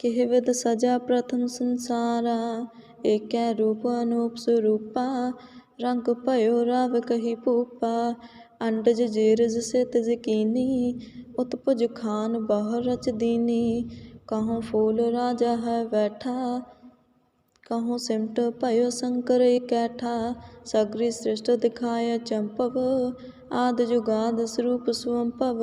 કહેવત સજા પ્રથમ સંસારા એકે ਅਨੂਪ અનુપ ਰੰਗ રંગ ભયો ਕਹੀ કહી ਅੰਡਜ ਜੇਰਜ જીરજ સિત જકીની ਉਤਪਜ ਖਾਨ ਬਾਹਰ ਰਚ ਦੀਨੀ ਕਹਉ ਫੂਲ ਰਾਜਾ ਹੈ ਬੈਠਾ ਕਹਉ ਸਿਮਟ ਭਇਓ ਸੰਕਰ ਇਕੈਠਾ, ਸਗਰੀ ਸ੍ਰਿਸ਼ਟ ਦਿਖਾਇ ਚੰਪਵ, ਆਦ ਜੁਗਾਦ ਸਰੂਪ ਸੁਵੰਭਵ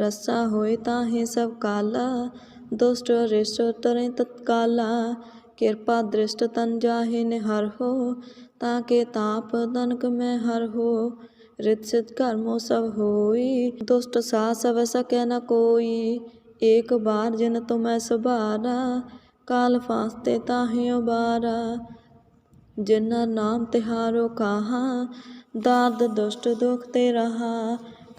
रस्सा होए ताहे सब काला दुष्ट रिष्ट तरे तत्काला कृपा दृष्ट तन जाहे निहर हो ताके ताप तनक में हर हो रित सिद्ध कर्मो सब होई दुष्ट सा सब सके न कोई एक बार जिन तुम्हें सुबारा काल फांसते ताहे उबारा जिन्ना नाम तिहारो कहा दाद दुष्ट दुख ते रहा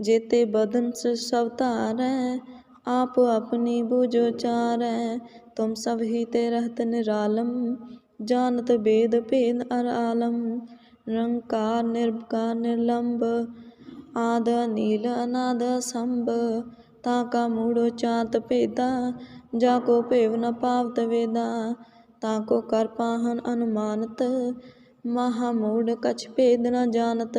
जेते बदन से सब तारै आप अपनी बुझो चारै तुम सब ही ते रहत निरालम जानत वेद भेद अर आलम निरंकार निर्विकार निर्लंब ਆਦ ਨੀਲ ਅਨਾਦ ਸੰਭ ਤਾ ਕਾ ਮੂੜੋ ਚਾਤ ਭੇਦਾ ਜਾ ਕੋ ਭੇਵ ਨ ਪਾਵਤ ਵੇਦਾ ਤਾ ਕੋ ਕਰ ਪਾਹਨ ਅਨੁਮਾਨਤ ਮਹਾ ਮੂੜ ਕਛ ਭੇਦ ਨ ਜਾਣਤ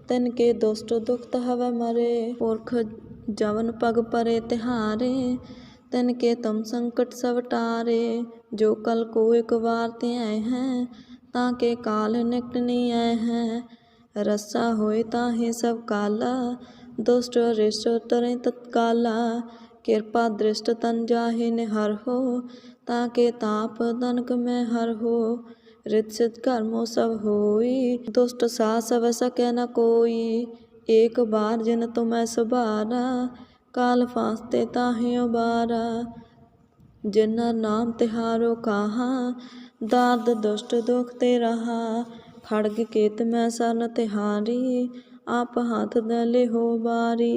ਤਿਨ ਕੇ ਦੁਸ਼ਟ ਦੁਖਤ ਹਵੈ ਮਰੇ, ਪੁਰਖ ਜਵਨ ਪਗ ਪਰੇ ਤਿਹਾਰੇ, ਤਿਨ ਕੇ ਤੁਮ ਸੰਕਟ ਸਭ ਟਾਰੇ, ਜੋ ਕਲ ਕੋ ਇਕ ਵਾਰ ਤੇ ਆਏ ਹੈ, ਤਾਂ ਕੇ ਕਾਲ ਨਿਕਟ ਨਹੀਂ ਆਏ ਹੈ, ਰਸਾ ਹੋਏ ਤਾਂ ਹੀ ਸਭ ਕਾਲਾ, ਦੁਸ਼ਟ ਰਿਸ਼ਟ ਤਰੇ ਤਤਕਾਲਾ, ਕਿਰਪਾ ਦ੍ਰਿਸ਼ਟ ਤਨ ਜਾਹੇ ਨਿਹਰ ਹੋ, ਤਾਂ ਕੇ ਤਾਪ ਤਨਕ ਮੈਂ ਹਰ ਹੋ रित सिद्ध कर्मो सब होई दुष्ट सा सब सके न कोई एक बार जिन तुम्हें सुबारा काल फांसते ताहे उबारा जिन्ना नाम तिहारो कहा दाद दुष्ट दुख ते रहा खड़ग केत मैं सन तिहारी आप हाथ दले हो बारी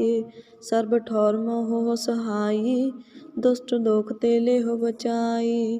ਸਰਬ ਠੌਰ ਮੋਹ ਸਹਾਈ ਦੁਸ਼ਟ ਦੋਖ ਤੇ ਲੈ ਹੋ ਬਚਾਈ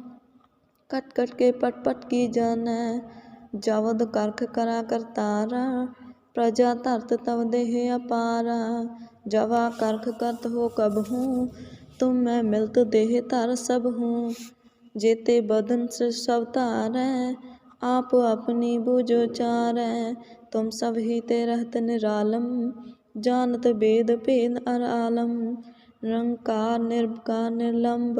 ਕਟ ਕਟ ਕੇ ਪਟ ਪਟ ਕੀ ਜਾਣੈ? ਜਾਵਦ ਕਰਖ ਕਰਾ ਕਰਤਾਰਾ, ਪ੍ਰਜਾ ਧਰਤ ਤਵ ਦੇਹ ਅਪਾਰਾ। ਜਵਾ ਕਰਖ ਕਰਤ ਹੋ ਕਬ ਹੂੰ, ਤੁਮ ਮੈਂ ਮਿਲਤ ਦੇਹ ਧਰ ਸਭ ਹੂੰ। ਜੇਤੇ ਬਦਨ ਸੇ ਸਭ ਧਾਰੈ, ਆਪ ਆਪਣੀ ਬੂਝੋ ਚਾਰੈ ਤੁਮ ਸਭ ਹੀ ਤੇ ਰਹਤ ਨਿਰਾਲਮ ਜਾਨਤ ਬੇਦ ਭੇਦ ਅਰ ਆਲਮ। ਨਿਰੰਕਾਰ, ਨਿਰਭਕਾਰ ਨਿਰਲੰਭ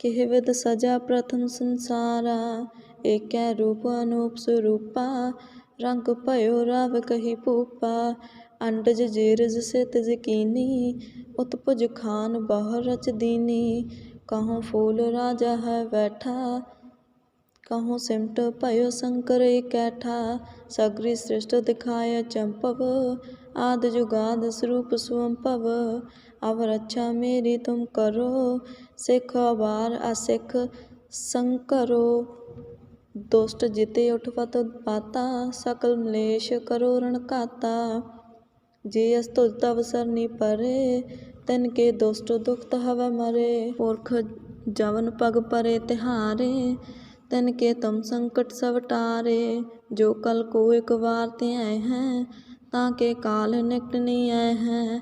કહેવત ਸਜਾ ਪ੍ਰਥਮ ਸੰਸਾਰਾ, ਏਕੈ ਰੂਪ અનુપ સ્વરૂપા રંગ ભયો રાવ કહી પૂપા ਅੰਡਜ ਜੇਰਜ ਸਿਤ ਜਕੀਨੀ, ਉਤਪੁਜ ਖਾਨ ਬਾਹਰ ਰਚ ਦੀਨੀ, ਕਹੋ ਫੂਲ ਰਾਜਾ ਹੈ ਬੈਠਾ, ਕਹੋ ਸਿਮਟ ਭਇਓ ਸੰਕਰ ਇਕੈਠਾ, ਸਗਰੀ ਸ੍ਰਿਸ਼ਟ ਦਿਖਾਇ ਚੰਪਵ, ਆਦ ਜੁਗਾਦ ਸਰੂਪ ਸੁਅੰਭਵ अब रक्षा मेरी तुम करो सिख बार असिख संकरो दुष्ट जिते उठवत पाता सकल मलेश करो रण काता जे अस्तुज तव सरनी परे तिन के दुष्ट दुखत हव मरे पुरख जवन पग परे तिहारे तिन के तुम संकट सब टारे जो कल को एक बार ते आए हैं ताके काल निकट नहीं आए हैं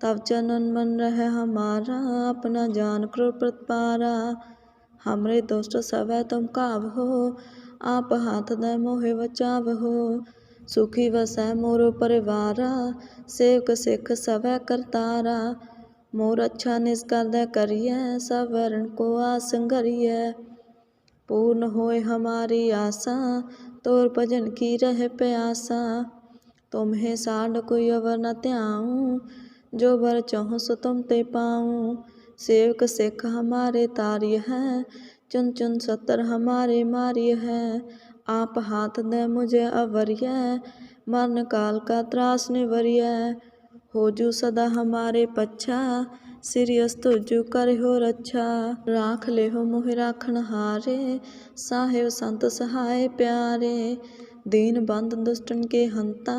तब चनन मन रहे हमारा अपना जान करो प्रतिपारा हमरे दोस्त सब तुम काव हो आप हाथ दे मोहे बचाव हो सुखी वसै मोरो परिवारा सेवक सिख सवै करतारा मोर अच्छा निष्कर दे करिए सब वरण को आसंगरिए पूर्ण होए हमारी आशा तोर भजन की रह प्यासा तुम्हें साड कोई अवर न त्याऊं जो बर चाहूं सो तुम ते पाऊं सेवक सिख हमारे तार्य है चुन चुन सतर हमारे मार्य है आप हाथ दे मुझे अवरिय मरण काल का त्रास निवरिय हो जू सदा हमारे पच्छा सिरियस तुझु कर हो रक्षा राख ले हो मोहि राखण हारे साहेब संत सहाय प्यारे दीन बंद दुष्टन के हंता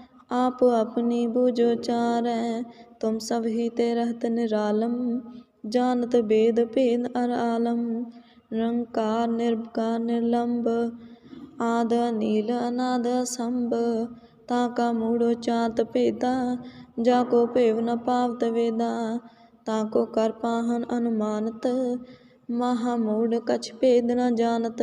आप अपनी बुझो चारै तुम सब ही ते रहत निरालम जानत वेद भेद अर आलम निरंकार निर्विकार निर्लंब आद नील अनाद संभ ताका मूढ़ो चात भेदा जाको भेव न पावत वेदा ताको कर पाहन अनुमानत महामूढ़ कछ भेद न जानत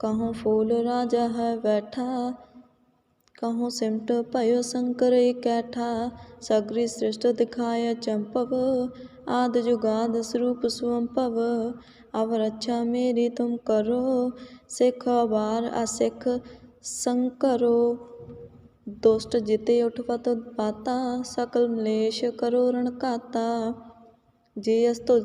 कहूँ फूल राजा है बैठा कहूँ सिमट भयो शंकर कैठा सगरी सृष्ट दिखाय चंपव आद जुगाद स्वरूप स्वंपव अब रक्षा मेरी तुम करो सिख बार असिख संकरो दुष्ट जिते उठवत पाता सकल मलेश करो रण काता जे अस्तुज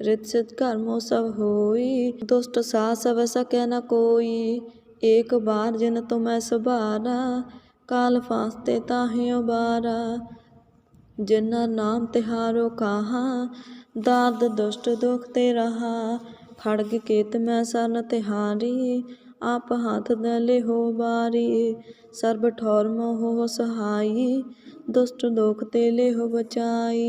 रित सिद्ध कर्मो सब होई दुष्ट सा सब सके न कोई एक बार जिन तुम्हें सुबारा काल फास्ते ताहे उबारा जिन्ना नाम तिहारो कहा दाद दुष्ट दुख ते रहा खड़ग केत में सन तिहारी आप हाथ दले हो बारी सर्ब ठौर मोह सहाई दुष्ट दुख ते ले हो बचाई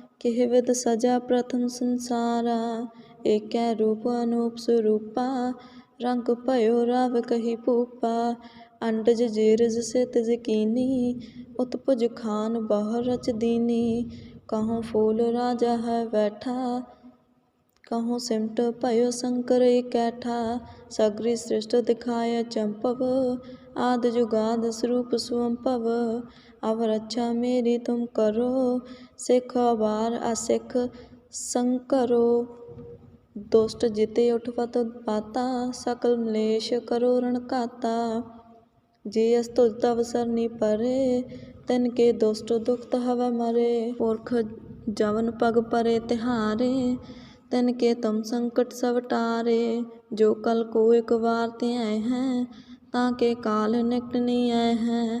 किह विद सजा प्रथम संसारा एक रूप अनूप स्वरूपा रंग भयो राव कही भूपा अंडज जीरज सित जकीनी उत्पुज खान बहु रच दीनी कहूँ फूल राजा है बैठा कहूँ सिमट भयो शंकर कैठा सगरी सृष्ट दिखाय चंपव आद जुगाद स्वरूप स्वंपव अब रक्षा मेरी तुम करो सिख अबार असिख संकरो दुष्ट जिते उठपत पाता सकल मलेश करो रण काता जे अस्तुत अवसर नी परे तिन के दुष्ट दुखत हव मरे पुरख जवन पग परे तिहारे तिन के तुम संकट सब टारे जो कल को एक बार ते आए हैं ताके काल निकट नहीं